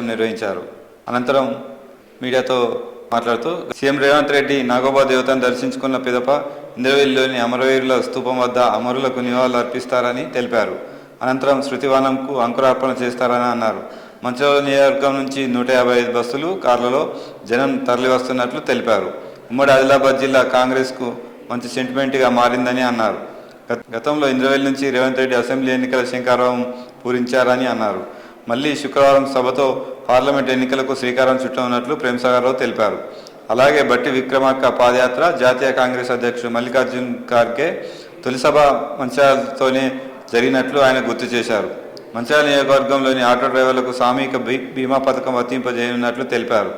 నిర్వహించారు. అనంతరం మీడియాతో మాట్లాడుతూ సీఎం రేవంత్ రెడ్డి నాగోబా దేవతను దర్శించుకున్న పిదప ఇంద్రవెల్లిలోని అమరవీరుల స్తూపం వద్ద అమరులకు నివాళులు అర్పిస్తారని తెలిపారు. అనంతరం శృతివానంకు అంకురార్పణ చేస్తారని అన్నారు. మంచిర్యాల నియోజకవర్గం నుంచి నూట యాభై ఐదు బస్సులు కార్లలో జనం తరలివస్తున్నట్లు తెలిపారు. ఉమ్మడి ఆదిలాబాద్ జిల్లా కాంగ్రెస్కు మంచి సెంటిమెంట్గా మారిందని అన్నారు. గత- గతంలో ఇంద్రవెల్లి నుంచి రేవంత్ రెడ్డి అసెంబ్లీ ఎన్నికల శంకారావం పూరించారని అన్నారు. మళ్ళీ శుక్రవారం సభతో పార్లమెంట్ ఎన్నికలకు శ్రీకారం చుట్టనున్నట్లు ప్రేమసాగరరావు తెలిపారు. అలాగే బట్టి విక్రమార్క పాదయాత్ర జాతీయ కాంగ్రెస్ అధ్యక్షుడు మల్లికార్జున్ ఖార్గే తొలి సభ జరిగినట్లు ఆయన గుర్తు చేశారు. మంచాల నియోజకవర్గంలోని ఆటో డ్రైవర్లకు సామూహిక బీ బీమా పథకం వర్తింపజేయనున్నట్లు తెలిపారు.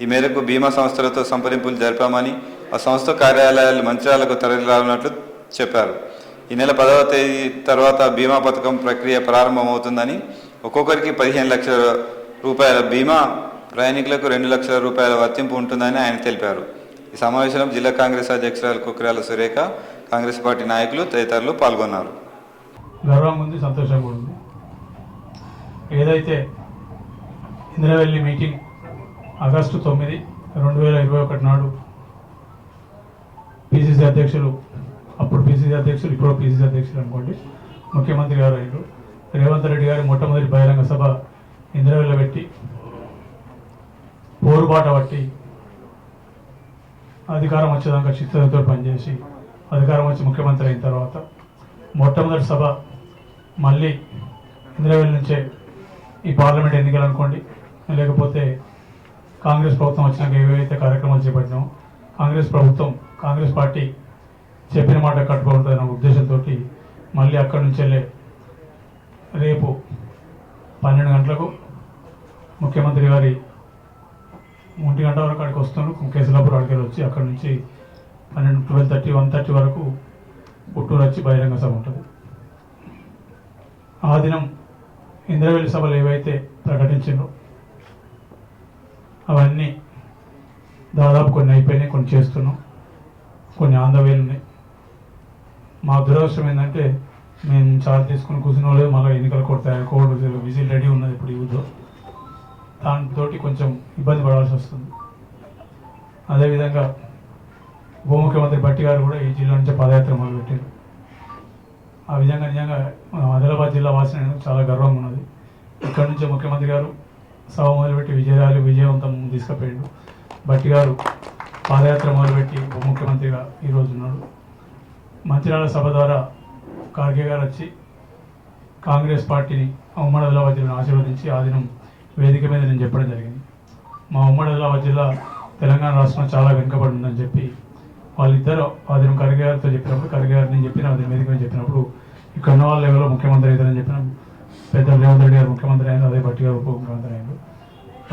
ఈ మేరకు బీమా సంస్థలతో సంప్రదింపులు జరిపామని ఆ సంస్థ కార్యాలయాలు మంచిర్యాలకు తరలిరానున్నట్లు చెప్పారు. ఈ నెల పదవ తేదీ తర్వాత బీమా పథకం ప్రక్రియ ప్రారంభమవుతుందని ఒక్కొక్కరికి పదిహేను లక్షల రూపాయల బీమా ప్రయాణికులకు రెండు లక్షల రూపాయల వర్తింపు ఉంటుందని ఆయన తెలిపారు. ఈ సమావేశంలో జిల్లా కాంగ్రెస్ అధ్యక్షురాలు కుక్రాల సురేఖ కాంగ్రెస్ పార్టీ నాయకులు తదితరులు పాల్గొన్నారు. గర్వం ఉంది సంతోషంగా ఉంది. ఏదైతే ఇంద్రవెల్లి మీటింగ్ ఆగస్టు తొమ్మిది రెండు వేల ఇరవై ఒకటి నాడు పిసిసి అధ్యక్షులు అప్పుడు పిసిసి అధ్యక్షులు ఇప్పుడు పిసిసి అధ్యక్షులు అనుకోండి ముఖ్యమంత్రి గారు అయ్యారు. రేవంత్ రెడ్డి గారి మొట్టమొదటి బహిరంగ సభ ఇంద్రవెల్లి పెట్టి పోరుబాట పట్టి అధికారం వచ్చేదాకా చిత్తతో పనిచేసి అధికారం వచ్చి ముఖ్యమంత్రి అయిన తర్వాత మొట్టమొదటి సభ మళ్ళీ ఇంద్రవెల్లి నుంచే ఈ పార్లమెంట్ ఎన్నికలు అనుకోండి లేకపోతే కాంగ్రెస్ ప్రభుత్వం వచ్చినాక ఏవైతే కార్యక్రమాలు చేపట్టినామో కాంగ్రెస్ ప్రభుత్వం కాంగ్రెస్ పార్టీ చెప్పిన మాట కట్టుకుంటుందన్న ఉద్దేశంతో మళ్ళీ అక్కడి నుంచి వెళ్ళే రేపు పన్నెండు గంటలకు ముఖ్యమంత్రి గారి ఒంటి గంట వరకు అక్కడికి వస్తున్నాను కేసులాపూర్ అడిగి వచ్చి అక్కడి నుంచి పన్నెండు ట్వెల్వ్ థర్టీ వన్ థర్టీ వరకు పుట్టూరు వచ్చి బహిరంగ సభ ఉంటుంది. ఆ దినం ఇంద్రవెల్లి సభలు ఏవైతే ప్రకటించిందో అవన్నీ దాదాపు కొన్ని అయిపోయినాయి కొన్ని చేస్తున్నాం. కొన్ని ఆంధ్రవేలు ఉన్నాయి. మా దురదృష్టం ఏంటంటే మేము చార్జ్ తీసుకుని కూర్చున్న వాళ్ళు మళ్ళీ ఎన్నికలు కొడతాయి కోడ్ విజిల్ రెడీ ఉన్నది ఇప్పుడు యూత్లో దాంతో కొంచెం ఇబ్బంది పడాల్సి వస్తుంది. అదేవిధంగా ఉప ముఖ్యమంత్రి భట్టి గారు కూడా ఈ జిల్లా నుంచి పాదయాత్ర మొదలుపెట్టారు. ఆ విధంగా నిజంగా ఆదిలాబాద్ జిల్లా వాసిన చాలా గర్వంగా ఉన్నది. ఇక్కడ నుంచి ముఖ్యమంత్రి గారు సభ మొదలుపెట్టి విజయరాలు విజయవంతం తీసుకుపోయాడు. భట్టి గారు పాదయాత్ర మొదలుపెట్టి ఉప ముఖ్యమంత్రిగా ఈరోజు ఉన్నాడు. మంచిర్యాల సభ ద్వారా ఖార్గే గారు వచ్చి కాంగ్రెస్ పార్టీని ఉమ్మడి ఆదిలాబాద్ జిల్లాను ఆశీర్వదించి ఆ దినం వేదిక మీద నేను చెప్పడం జరిగింది. మా ఉమ్మడి ఆదిలాబాద్ జిల్లా తెలంగాణ రాష్ట్రం చాలా వెనుకబడి ఉందని చెప్పి వాళ్ళిద్దరూ ఆ దినం ఖర్గే గారితో చెప్పినప్పుడు ఖర్గే గారు నేను చెప్పిన అది వేదిక మీద చెప్పినప్పుడు ఇక్కడ ఉన్న వాళ్ళ లెవెల్లో ముఖ్యమంత్రి అవుతారని చెప్పిన. పెద్ద రేవంత్ రెడ్డి గారు ముఖ్యమంత్రి అయినారు అదే భట్టి గారు ఉప ముఖ్యమంత్రి అయినారు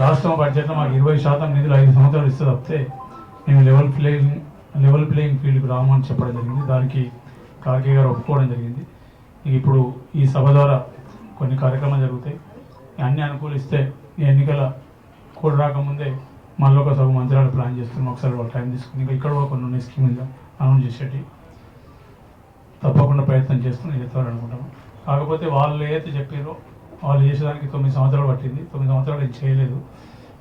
రాష్ట్రం బడ్జెట్లో మాకు ఇరవై శాతం నిధులు ఐదు సంవత్సరాలు ఇస్తే తప్పితే మేము లెవెల్ ప్లేయింగ్ లెవెల్ ప్లేయింగ్ ఫీల్డ్కి రామని చెప్పడం జరిగింది. దానికి కార్కే గారు ఒప్పుకోవడం జరిగింది. ఇప్పుడు ఈ సభ ద్వారా కొన్ని కార్యక్రమాలు జరుగుతాయి. అన్నీ అనుకూలిస్తే ఈ ఎన్నికల కోడ్ రాకముందే మళ్ళీ ఒక సభ మంత్రాలు ప్లాన్ చేస్తున్నాం. ఒకసారి వాళ్ళు టైం తీసుకుని ఇంకా ఇక్కడ కొన్ని ఉన్నాయి స్కీమ్ అనౌన్స్ చేసేటి. తప్పకుండా ప్రయత్నం చేస్తున్నాం. చేస్తారనుకుంటాం కాకపోతే వాళ్ళు ఏదైతే చెప్పారో వాళ్ళు చేసేదానికి తొమ్మిది సంవత్సరాలు పట్టింది. తొమ్మిది సంవత్సరాలు ఇది చేయలేదు.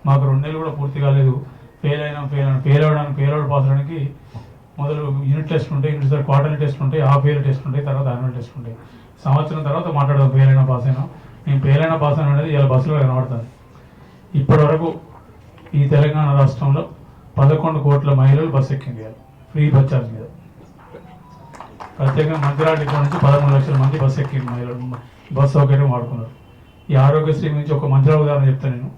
మాకు రెండు నెలలు కూడా పూర్తి కాలేదు. ఫెయిల్ అయినా ఫెయిల్ అయినా. ఫెయిల్ అవడానికి ఫెయిల్ అవడం పాస్ అవడానికి మొదలు యూనిట్ టెస్ట్ ఉంటాయి యూనిట్ తర్వాత క్వార్టర్లీ టెస్ట్ ఉంటాయి హాఫ్ ఇయర్ టెస్ట్ ఉంటాయి తర్వాత యాన్యువల్ టెస్ట్ ఉంటాయి సంవత్సరం తర్వాత మాట్లాడదాం పేలైన పాస్ అయినా. నేను పేలైన పాస్ అయినా అనేది ఇలా బస్సులో కనబడుతుంది ఇప్పటివరకు ఈ తెలంగాణ రాష్ట్రంలో పదకొండు కోట్ల మహిళలు బస్సు ఎక్కింది ఫ్రీ బస్ ఛార్జ్ మీద. ప్రత్యేకంగా మంత్రిరాల డిపో నుంచి పదమూడు లక్షల మంది బస్సు ఎక్కింది మహిళలు. బస్సు సౌకర్యం వాడుకున్నారు. ఈ ఆరోగ్యశ్రీ నుంచి ఒక మంత్రిరాల ఉదాహరణ చెప్తాను నేను.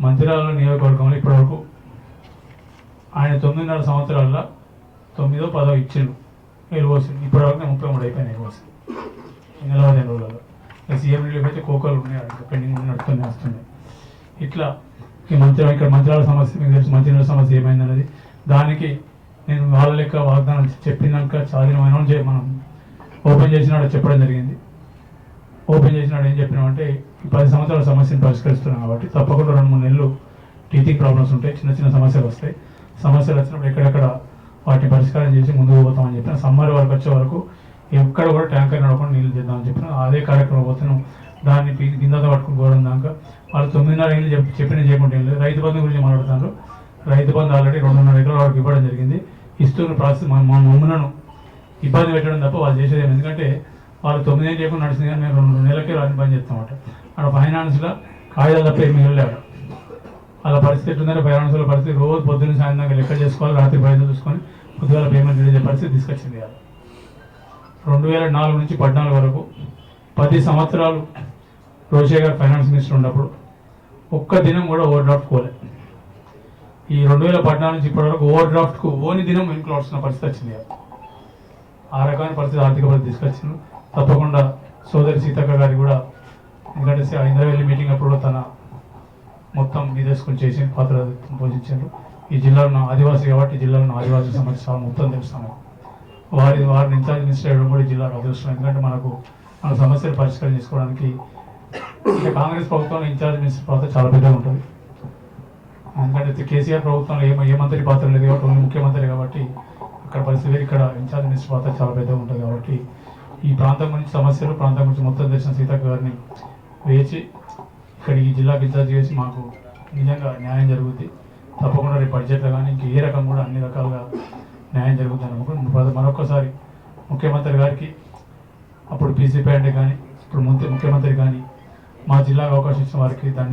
మంత్రిరాల నియోజకవర్గంలో ఇప్పటివరకు ఆయన తొమ్మిదిన్నర సంవత్సరాల్లో తొమ్మిదో పదో ఇచ్చిండు వెళ్ళిపోసిండు ఇప్పటివరకు ముప్పై మూడు అయిపోయినాయి వెళ్ళిపోసి నలభై ఐదు రోజులలో సీఎం రిలీఫ్ అయితే కోకలు ఉన్నాయి. అక్కడ పెండింగ్ నడుస్తూనే వస్తున్నాయి. ఇట్లా ఈ మంత్రి ఇక్కడ మంత్రాల సమస్య మీకు తెలుసు మంత్రిల సమస్య ఏమైందనేది దానికి నేను వాళ్ళ లెక్క వాగ్దానం చెప్పినాక సాధనమైన మనం ఓపెన్ చేసినాడు చెప్పడం జరిగింది. ఓపెన్ చేసినాడు ఏం చెప్పినామంటే ఈ పది సంవత్సరాల సమస్యను పరిష్కరిస్తున్నాం కాబట్టి తప్పకుండా రెండు మూడు నెలలు టీచింగ్ ప్రాబ్లమ్స్ ఉంటాయి. చిన్న చిన్న సమస్యలు వస్తాయి. సమస్యలు వచ్చినప్పుడు ఎక్కడెక్కడ వాటిని పరిష్కారం చేసి ముందుకు పోతామని చెప్పిన సమ్మర్ వరకు వచ్చే వరకు ఎక్కడ కూడా ట్యాంకర్ నడపకుండా నీళ్ళు చేద్దామని చెప్పిన అదే కార్యక్రమం పోతున్నాం. దాన్ని కింద కిందతో పట్టుకుని పోవడం దాకా. వాళ్ళు తొమ్మిదిన్నర ఏళ్ళు చెప్పి చెప్పిన చేయకుండా ఏం లేదు. రైతు బంధు గురించి మాట్లాడుతున్నారు. రైతు బంధు ఆల్రెడీ రెండున్నర ఎకరాల వరకు ఇవ్వడం జరిగింది. ఇస్తున్న ప్రాసెస్ మా మమ్మలను ఇబ్బంది పెట్టడం తప్ప వాళ్ళు చేసేది ఎందుకంటే వాళ్ళు తొమ్మిదేళ్ళు చేయకుండా నడిచింది కానీ మేము రెండు నెలలకే రాని పని చేస్తామన్నమాట అక్కడ ఫైనాన్స్లో కాగితాలు తప్ప ఏమి వెళ్ళాడు అలా పరిస్థితి ఎట్లుందంటే ఫైనాన్స్లో పరిస్థితి రోజు పొద్దున్న సాయంత్రం లెక్క చేసుకోవాలి రాత్రి పైసలు చూసుకొని పొద్దుగాల పేమెంట్ చేసే పరిస్థితి తీసుకొచ్చింది ఇవాళ. రెండు వేల నాలుగు నుంచి పద్నాలుగు వరకు పది సంవత్సరాలు రోషే గారు ఫైనాన్స్ మినిస్టర్ ఉన్నప్పుడు ఒక్క దినం కూడా ఓవర్ డ్రాఫ్ట్ కోలే. ఈ రెండు వేల పద్నాలుగు నుంచి ఇప్పటి వరకు ఓవర్ డ్రాఫ్ట్కు ఓని దినం ఇంట్లో వస్తున్న పరిస్థితి వచ్చింది ఆ రకమైన పరిస్థితి ఆర్థిక పరిస్థితి తీసుకొచ్చింది తప్పకుండా సోదరి సీతక్క గారి కూడా ఎందుకంటే ఇంద్రవెల్లి మీటింగ్ అప్పుడు తన మొత్తం మీదేసుకొని చేసి పాత్ర పోషించారు ఈ జిల్లాలో ఆదివాసీ కాబట్టి జిల్లాలో ఆదివాసీ సమస్య చాలా మొత్తం తెలుస్తాము. వారి వారిని ఇన్ఛార్జ్ మినిస్టర్ అవ్వడం కూడా జిల్లాలో అదృష్టం ఎందుకంటే మనకు మన సమస్యలు పరిష్కారం చేసుకోవడానికి కాంగ్రెస్ ప్రభుత్వంలో ఇన్ఛార్జ్ మినిస్టర్ పాత్ర చాలా పెద్దగా ఉంటుంది. ఎందుకంటే కేసీఆర్ ప్రభుత్వంలో ఏ ఏ మంత్రి పాత్ర లేదు కాబట్టి ఓన్లీ ముఖ్యమంత్రి కాబట్టి అక్కడ పరిస్థితి ఇక్కడ ఇన్ఛార్జ్ మినిస్టర్ పాత్ర చాలా పెద్దగా ఉంటుంది కాబట్టి ఈ ప్రాంతం గురించి సమస్యలు ప్రాంతం గురించి మొత్తం తెలిసిన సీతక్క గారిని వేచి ఇక్కడ ఈ జిల్లాకి ఇన్ఛార్జ్ చేసి మాకు నిజంగా న్యాయం జరుగుతుంది తప్పకుండా రేపు బడ్జెట్లో కానీ ఇంక ఏ రకం కూడా అన్ని రకాలుగా న్యాయం జరుగుతుంది అనుకుంటున్నాను మరొకసారి ముఖ్యమంత్రి గారికి అప్పుడు పీసీపీ అంటే కానీ ఇప్పుడు ముందు ముఖ్యమంత్రి కానీ మా జిల్లాకు అవకాశం ఇచ్చిన వారికి దాన్ని